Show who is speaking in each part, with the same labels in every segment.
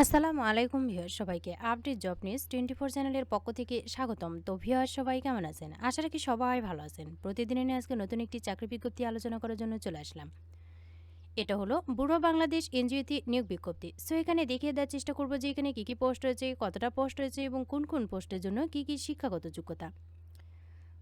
Speaker 1: আসসালামু আলাইকুম ভিউয়ার সবাইকে। Update job news twenty four চ্যানেলের পক্ষ থেকে স্বাগতম। তো ভিউয়ার সবাই কেমন আছেন? আশা রাখি সবাই ভালো আছেন। প্রতিদিনের আজকে নতুন একটি চাকরি বিজ্ঞপ্তি আলোচনা করার জন্য চলে আসলাম। এটা হলো বুড়ো বাংলাদেশ এনজিওতে নিয়োগ বিজ্ঞপ্তি। সো এখানে দেখিয়ে দেওয়ার চেষ্টা করব যে এখানে কী কী পোস্ট রয়েছে, কতটা পোস্ট রয়েছে এবং কোন কোন পোস্টের জন্য কী কী শিক্ষাগত যোগ্যতা।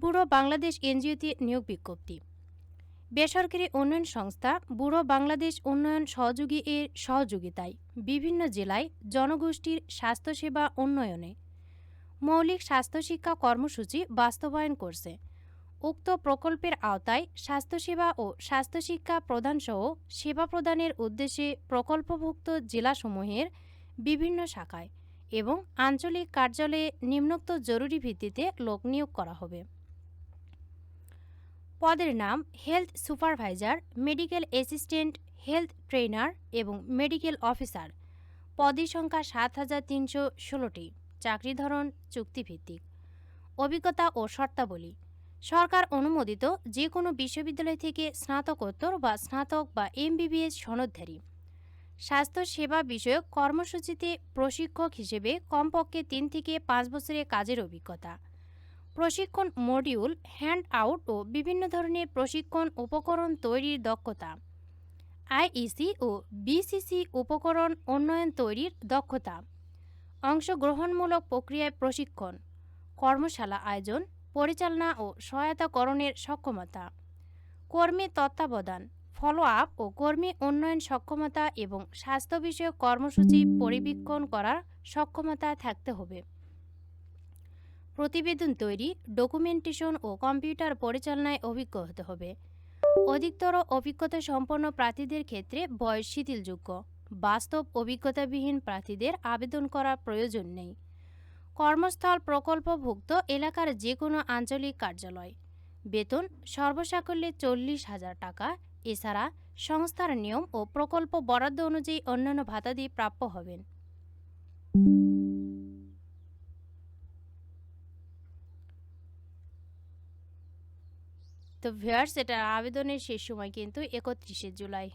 Speaker 1: বুড়ো বাংলাদেশ এনজিওতে নিয়োগ বিজ্ঞপ্তি। বেসরকারি উন্নয়ন সংস্থা বুড়ো বাংলাদেশ উন্নয়ন সহযোগী এর সহযোগিতায় বিভিন্ন জেলায় জনগোষ্ঠীর স্বাস্থ্যসেবা উন্নয়নে মৌলিক স্বাস্থ্যশিক্ষা কর্মসূচি বাস্তবায়ন করছে। উক্ত প্রকল্পের আওতায় স্বাস্থ্যসেবা ও স্বাস্থ্যশিক্ষা প্রদানসহ সেবা প্রদানের উদ্দেশ্যে প্রকল্পভুক্ত জেলাসমূহের বিভিন্ন শাখায় এবং আঞ্চলিক কার্যালয়ে নিম্নোক্ত জরুরি ভিত্তিতে লোক নিয়োগ করা হবে। পদের নাম health supervisor, medical assistant, health trainer এবং মেডিকেল অফিসার। পদের সংখ্যা সাত হাজার তিনশো ষোলোটি। চাকরি ধরন, চুক্তিভিত্তিক। অভিজ্ঞতা ও শর্তাবলী। সরকার অনুমোদিত যে কোনো বিশ্ববিদ্যালয় থেকে স্নাতকোত্তর বা স্নাতক বা এমবিবিএস সনদধারী। স্বাস্থ্য সেবা বিষয়ক কর্মসূচিতে প্রশিক্ষক হিসেবে কমপক্ষে তিন থেকে পাঁচ বছরের কাজের অভিজ্ঞতা। প্রশিক্ষণ মডিউল হ্যান্ড আউট ও বিভিন্ন ধরনের প্রশিক্ষণ উপকরণ তৈরির দক্ষতা। আইইসি ও বিসিসি উপকরণ উন্নয়ন তৈরির দক্ষতা। অংশগ্রহণমূলক প্রক্রিয়ায় প্রশিক্ষণ, কর্মশালা আয়োজন, পরিচালনা ও সহায়তাকরণের সক্ষমতা। কর্মী তত্ত্বাবধান ফলো আপ ও কর্মী উন্নয়ন সক্ষমতা এবং স্বাস্থ্য বিষয়ক কর্মসূচি পরিবীক্ষণ করার সক্ষমতা থাকতে হবে। প্রতিবেদন তৈরি, ডকুমেন্টেশন ও কম্পিউটার পরিচালনায় অভিজ্ঞ হতে হবে। অধিকতর অভিজ্ঞতা সম্পন্ন প্রার্থীদের ক্ষেত্রে বয়স শিথিলযোগ্য। বাস্তব অভিজ্ঞতাবিহীন প্রার্থীদের আবেদন করার প্রয়োজন নেই। কর্মস্থল প্রকল্পভুক্ত এলাকার যে কোনো আঞ্চলিক কার্যালয়। বেতন সর্বসাকল্যে চল্লিশ হাজার টাকা। এছাড়া সংস্থার নিয়ম ও প্রকল্প বরাদ্দ অনুযায়ী অন্যান্য ভাতাদি প্রাপ্য হবেন। তো ভিউয়ার্স, এটা আবেদনের শেষ সময় কিন্তু একত্রিশে জুলাই।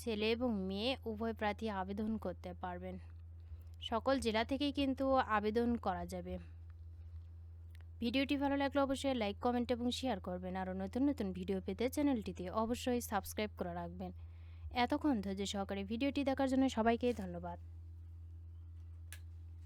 Speaker 1: ছেলে এবং মেয়ে উভয় প্রার্থী আবেদন করতে পারবেন। সকল জেলা থেকেই কিন্তু আবেদন করা যাবে। ভিডিওটি ভালো লাগলে অবশ্যই লাইক, কমেন্ট এবং শেয়ার করবেন। আরও নতুন নতুন ভিডিও পেতে চ্যানেলটিতে অবশ্যই সাবস্ক্রাইব করে রাখবেন। এতক্ষণ ধৈর্য সহকারে ভিডিওটি দেখার জন্য সবাইকে ধন্যবাদ।